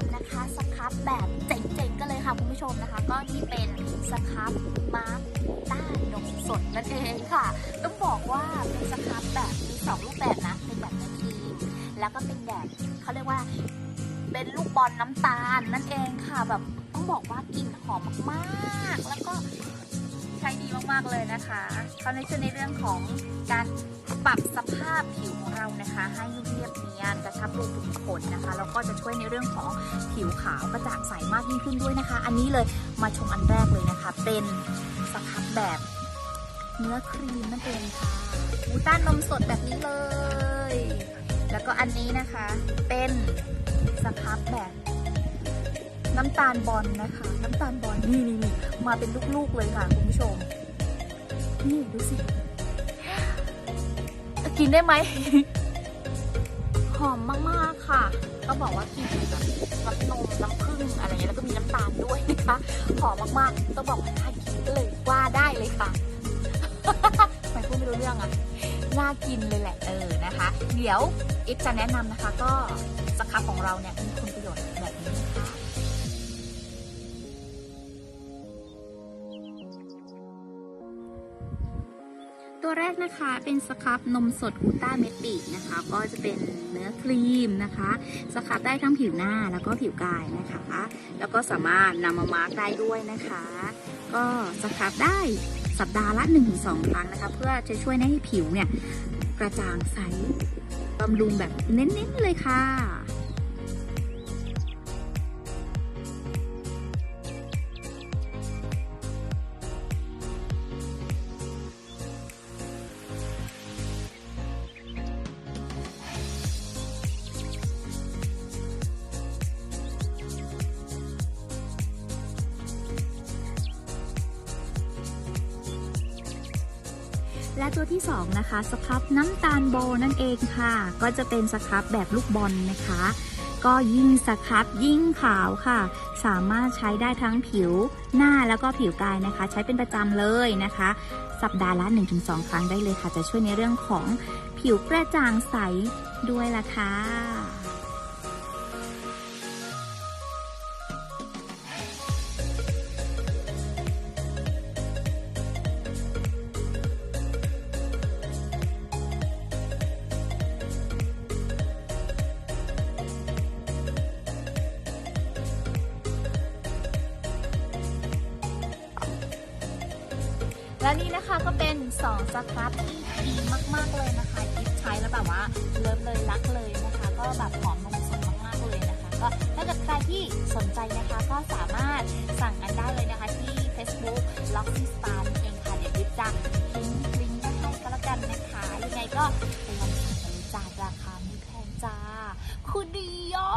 ำนะคะสครับแบบเจ๋งๆกันเลยค่ะคุณผู้ชมนะคะ ก็ที่เป็นสครับมาร์กต้านนมสดนั่นเองค่ะ ต้องบอกว่าเป็นสครับแบบมีสองรูปแบบนะเป็นแบบนาทีแล้วก็เป็นแบบเขาเรียกว่าเป็นลูกบอลน้ำตาลนั่นเองค่ะแบบต้องบอกว่ากลิ่นหอมมากๆ แล้วก็ ใช้ดีมากๆเลยนะคะเขาในช่วยในเรื่องของการปรับสภาพผิวของเรานะคะ ให้เรียบเนียนกระชับรูขุมขนนะคะแล้วก็จะช่วยในเรื่องของผิวขาวกระจ่างใสมากยิ่งขึ้นด้วยนะคะ อันนี้เลยมาชมอันแรกเลยนะคะ เป็นสครับแบบเนื้อครีมนั่นเองค่ะอูต้านนมสดแบบนี้เลย แล้วก็อันนี้นะคะเป็นสครับแบบ น้ำตาลบอลนะคะ น้ำตาลบอลนี่นี่นี่มาเป็นลูกๆเลยค่ะคุณผู้ชม นี่ดูสิ กินได้ไหม หอมมากๆค่ะต้องบอกว่ากินแบบน้ำนมน้ำผึ้งอะไรเงี้ยแล้วก็มีน้ำตาลด้วยนะคะ หอมมากๆต้องบอกว่าน่ากินเลยว่าได้เลยค่ะทำไมพูดไม่รู้เรื่องอะน่ากินเลยแหละเออนะคะ เดี๋ยวอิฟจะแนะนำนะคะ ก็สครับของเราเนี่ยมีคุณประโยชน์แบบนี้ค่ะ ตัวแรกนะคะเป็นสครับนมสดกูต้าเมติกนะคะ ก็จะเป็นเนื้อครีมนะคะ สครับได้ทั้งผิวหน้าแล้วก็ผิวกายนะคะ แล้วก็สามารถนำมามาร์กได้ด้วยนะคะ ก็สครับได้สัปดาห์ละ 1-2 ครั้งนะคะ เพื่อจะช่วยให้ผิวเนี่ยกระจ่างใสบำรุงแบบเน้นๆเลยค่ะ และตัวที่สองนะคะสครับน้ำตาลโบนั่นเองค่ะ ก็จะเป็นสครับแบบลูกบอลนะคะ ก็ยิ่งสครับยิ่งขาวค่ะ สามารถใช้ได้ทั้งผิวหน้าแล้วก็ผิวกายนะคะ ใช้เป็นประจำเลยนะคะ สัปดาห์ละ 1-2 ครั้งได้เลยค่ะ จะช่วยในเรื่องของผิวกระจ่างใสด้วยล่ะค่ะ และนี่นะคะก็เป็น2สครับที่ดีมาก ๆ เลยนะคะยิปใช้แล้วแบบว่าเลิฟเลยรักเลยนะคะ ก็แบบหอมนมสดมาก ๆ เลยนะคะ ก็ถ้าเกิดใครที่สนใจนะคะก็สามารถสั่งกันได้เลยนะคะที่ Facebook l o c k y Star นั่นเองค่ะเดี๋ยวยิปจะทิ้งลิงก์ไว้ให้ก็แล้วกันนะคะยังไงก็ไปลองสั่งกันจ้าราคาไม่แพงจ้าคือดีอะ